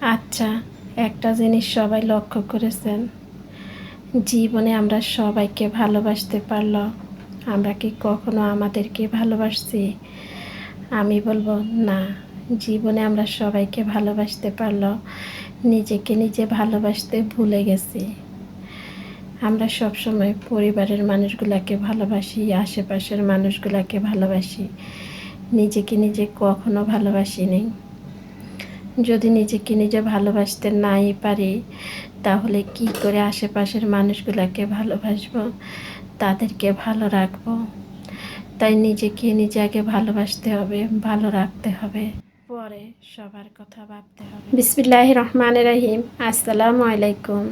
আচ্ছা একটা জিনিস সবাই লক্ষ্য করেছেন। জীবনে আমরা সবাইকে ভালোবাসতে পারল। আমরা কি কখনো আমাদেরকে ভালোবাসছি? আমি বলব, না। জীবনে আমরা সবাইকে ভালোবাসতে পারল। নিজেকে নিজে ভালোবাসতে ভুলে গেছি। আমরা সবসময় পরিবারের মানুষগুলোকে ভালোবাসি, আশেপাশের মানুষগুলোকে ভালোবাসি। নিজেকে নিজে কখনো ভালোবাসি নেই যদি নিজেকে নিজে ভালোবাসতে নাই পারি, তাহলে কি করে আশেপাশের মানুষগুলোকে ভালোবাসবো? তাদেরকে ভালো রাখব? তাই নিজেকে নিজে আগে ভালোবাসতে হবে, ভালো রাখতে হবে। পরে সবার কথা ভাবতে হবে। বিসমিল্লাহ রহমান রাহিম। আসসালামু আলাইকুম।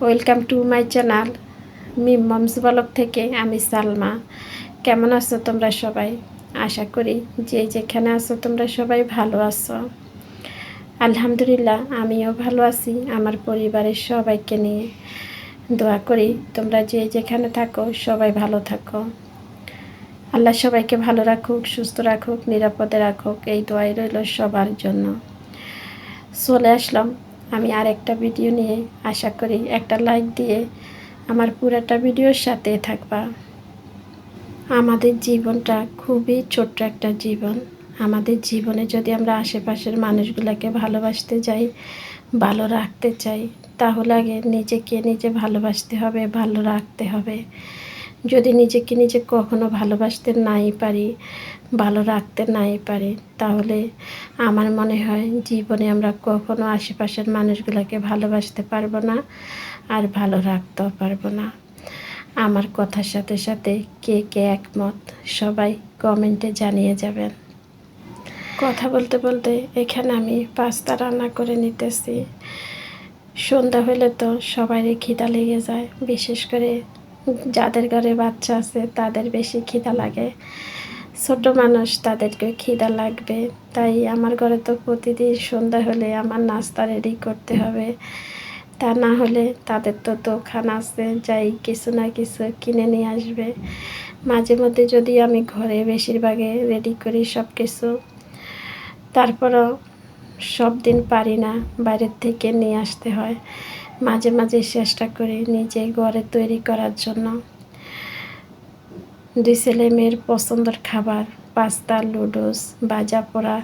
Welcome to my channel Mim moms blog থেকে আমি সালমা। কেমন আছো তোমরা সবাই? আশা করি যে যেখানে আছো তোমরা সবাই ভালো আছো। আলহামদুলিল্লাহ, আমিও ভালো আছি। আমার পরিবারের সবাইকে নিয়ে দোয়া করি। তোমরা যে যেখানে থাকো, সবাই ভালো থাকো। আল্লাহ সবাইকে ভালো রাখুক, সুস্থ রাখুক, নিরাপদে রাখুক। এই দোয়াই রইল সবার জন্য। চলে আসলাম। আমি আর একটা ভিডিও নিয়ে আশা করি একটা লাইক দিয়ে আমার পুরাটা ভিডিওর সাথে থাকবা। আমাদের জীবনটা খুবই ছোট্ট একটা জীবন। আমাদের জীবনে যদি আমরা আশেপাশের মানুষগুলোকে ভালোবাসতে যাই, ভালো রাখতে চাই, তাহলে আগে নিজেকে নিজে ভালোবাসতে হবে, ভালো রাখতে হবে। যদি নিজেকে নিজে কখনো ভালোবাসতে নাই পারি, ভালো রাখতে নাই পারি, তাহলে আমার মনে হয় জীবনে আমরা কখনো আশেপাশের মানুষগুলোকে ভালোবাসতে পারব না আর ভালো রাখতেও পারব না। আমার কথার সাথে সাথে কে কে একমত? সবাই কমেন্টে জানিয়ে যাবেন। কথা বলতে বলতে এখানে আমি পাস্তা রান্না করে নিতেছি। সন্ধ্যা হলে তো সবারই খিদা লেগে যায়, বিশেষ করে যাদের ঘরে বাচ্চা আছে তাদের বেশি খিদা লাগে। ছোট মানুষ তাদেরকে খিদা লাগবে, তাই আমার ঘরে তো প্রতিদিন সন্ধ্যা হলে আমার নাস্তা রেডি করতে হবে। তা না হলে তাদের তো দোকান আছে, যাই কিছু না কিছু কিনে নিয়ে আসবে। মাঝে মধ্যে যদি আমি ঘরে বেশিরভাগে রেডি করি সব কিছু তারপরও সব দিন পারি না বাইরের থেকে নিয়ে আসতে হয়। মাঝে মাঝে চেষ্টা করি নিজে ঘরে তৈরি করার জন্য। দুই ছেলে মেয়ের পছন্দের খাবার, পাস্তা লুডোস ভাজা পোড়া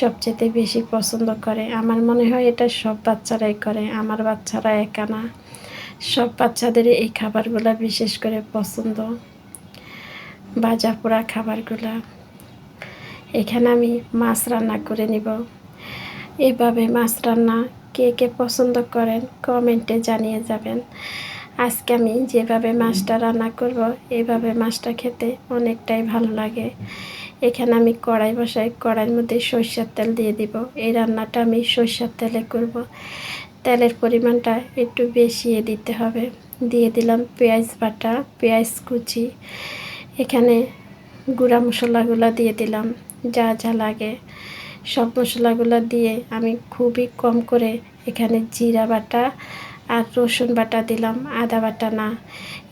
সবচেয়ে বেশি পছন্দ করে। আমার মনে হয় এটা সব বাচ্চারাই করে, আমার বাচ্চারা একা না। সব বাচ্চাদের এই খাবারগুলো বিশেষ করে পছন্দ। ভাজা পোড়া খাবারগুলা এখানে আমি মাছ রান্না করে নিব। এইভাবে মাছ রান্না কে কে পছন্দ করেন কমেন্টে জানিয়ে যাবেন। আজকে আমি যেভাবে মাছটা রান্না করব এইভাবে মাছটা খেতে অনেকটাই ভালো লাগে। এখানে আমি কড়াই বসাই, কড়াইয়ের মধ্যে সরষের তেল দিয়ে দিব। এই রান্নাটা আমি সরষের তেলে করব। তেলের পরিমাণটা একটু বেশিয়ে দিতে হবে। দিয়ে দিলাম পেঁয়াজ বাটা, পেঁয়াজ কুচি। এখানে গুঁড়া মশলাগুলো দিয়ে দিলাম। যা যা লাগে। সব মশলাগুলো দিয়ে আমি খুবই কম করে এখানে জিরা বাটা আর রসুন বাটা দিলাম, আদা বাটা না।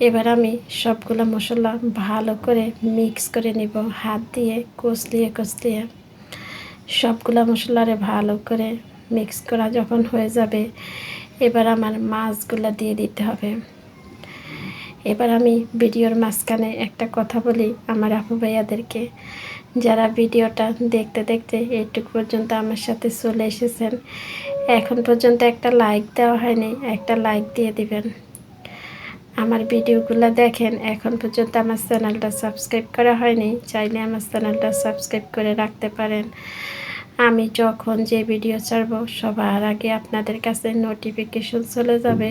এবার আমি সবগুলো মশলা ভালো করে মিক্স করে নিব, হাত দিয়ে কষলিয়ে কষলিয়ে। সবগুলো মশলারে ভালো করে মিক্স করা যখন হয়ে যাবে, এবার আমার মাছগুলো দিয়ে দিতে হবে। এবার আমি ভিডিওর মাঝখানে একটা কথা বলি আমার আপু ভাইয়াদেরকে। যারা ভিডিওটা দেখতে দেখতে এইটুকু পর্যন্ত আমার সাথে চলে এসেছেন, এখন পর্যন্ত একটা লাইক দেওয়া হয়নি, একটা লাইক দিয়ে দিবেন। আমার ভিডিওগুলো দেখেন, এখন পর্যন্ত আমার চ্যানেলটা সাবস্ক্রাইব করা হয়নি, চাইলে আমার চ্যানেলটা সাবস্ক্রাইব করে রাখতে পারেন। আমি যখন যে ভিডিও ছাড়ব, সবার আগে আপনাদের কাছে নোটিফিকেশন চলে যাবে।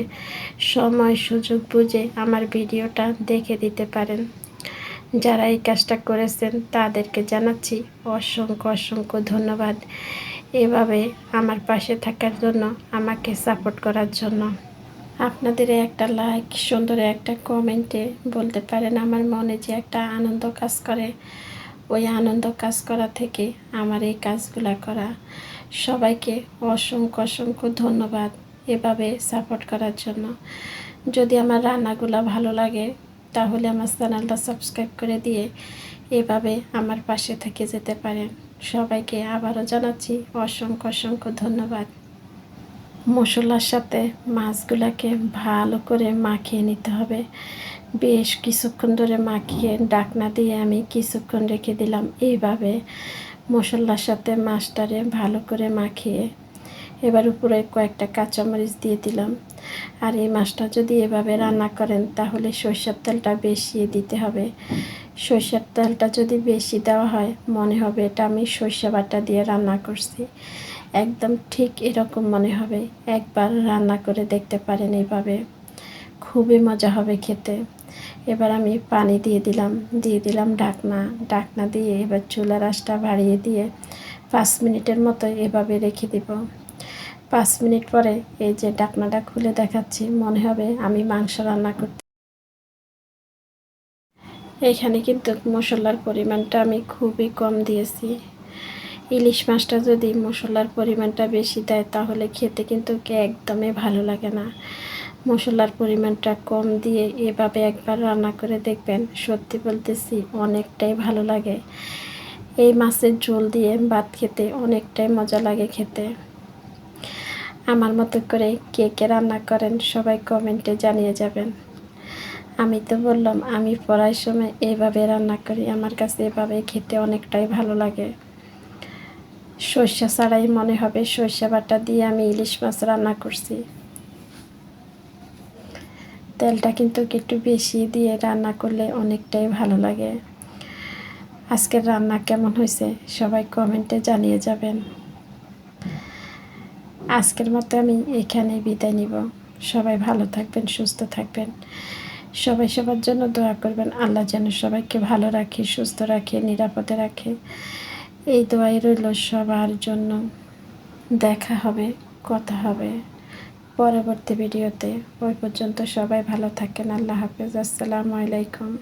সময় সুযোগ বুঝে আমার ভিডিওটা দেখে দিতে পারেন। যারা এই কাজটা করেছেন, তাদেরকে জানাচ্ছি অসংখ্য অসংখ্য ধন্যবাদ। এভাবে আমার পাশে থাকার জন্য, আমাকে সাপোর্ট করার জন্য। আপনাদের একটা লাইক সুন্দর একটা কমেন্টে বলতে পারেন, আমার মনে যে একটা আনন্দ কাজ করে। ওই আনন্দ কাজ করা থেকে আমার এই কাজগুলো করা। সবাইকে অসংখ্য অসংখ্য ধন্যবাদ এভাবে সাপোর্ট করার জন্য। যদি আমার রান্নাগুলো ভালো লাগে তাহলে আমার চ্যানেলটা সাবস্ক্রাইব করে দিয়ে এভাবে আমার পাশে থেকে যেতে পারেন। সবাইকে আবারও জানাচ্ছি অসংখ্য অসংখ্য ধন্যবাদ। মশলার সাথে মাছগুলোকে ভালো করে মাখিয়ে নিতে হবে। বেশ কিছুক্ষণ ধরে মাখিয়ে ডাকনা দিয়ে আমি কিছুক্ষণ রেখে দিলাম। এইভাবে মশলার সাথে মাছটারে ভালো করে মাখিয়ে এবার উপরে কয়েকটা কাঁচামরিচ দিয়ে দিলাম। আর এই মাছটা যদি এভাবে রান্না করেন, তাহলে সরষের তেলটা বেশি দিতে হবে। সরষের তেলটা যদি বেশি দেওয়া হয়, মনে হবে এটা আমি সর্ষে বাটা দিয়ে রান্না করছি। একদম ঠিক এরকম মনে হবে। একবার রান্না করে দেখতে পারেন এইভাবে। খুবই মজা হবে খেতে। এবার আমি পানি দিয়ে দিলাম। দিয়ে দিলাম ডাকনা ডাকনা দিয়ে এবার চুলার আঁচটা বাড়িয়ে দিয়ে পাঁচ মিনিটের মতো এভাবে রেখে দিব। পাঁচ মিনিট পরে এই যে ডাকনাটা খুলে দেখাচ্ছি, মনে হবে আমি মাংস রান্না করতে এখানে কিন্তু মশলার পরিমাণটা আমি খুবই কম দিয়েছি। ইলিশ মাছটা যদি মশলার পরিমাণটা বেশি দেয়, তাহলে খেতে কিন্তু একদমই ভালো লাগে না। মশলার পরিমাণটা কম দিয়ে এভাবে একবার রান্না করে দেখবেন, সত্যি বলতেছি অনেকটাই ভালো লাগে। এই মাছের ঝোল দিয়ে ভাত খেতে অনেকটাই মজা লাগে খেতে। আমার মতো করে কে কে রান্না করেন সবাই কমেন্টে জানিয়ে যাবেন। আমি তো বললাম, আমি পড়ার সময় এইভাবে রান্না করি, আমার কাছে এভাবে খেতে অনেকটাই ভালো লাগে। সর্ষে ছাড়াই মনে হবে সর্ষে বাটা দিয়ে আমি ইলিশ মাছ রান্না করছি। তেলটা কিন্তু একটু বেশি দিয়ে রান্না করলে অনেকটাই ভালো লাগে। আজকের রান্না কেমন হয়েছে সবাই কমেন্টে জানিয়ে যাবেন। আজকের মতো আমি এখানে বিদায় নিব। সবাই ভালো থাকবেন, সুস্থ থাকবেন। সবাই সবার জন্য দোয়া করবেন, আল্লাহ যেন সবাইকে ভালো রাখে, সুস্থ রাখে, নিরাপদে রাখে। এই দোয়াই রইল সবার জন্য। দেখা হবে, কথা হবে। পরবর্তী ভিডিওতে। ওই পর্যন্ত সবাই ভালো থাকেন। আল্লাহ হাফেজ। আসসালামু আলাইকুম।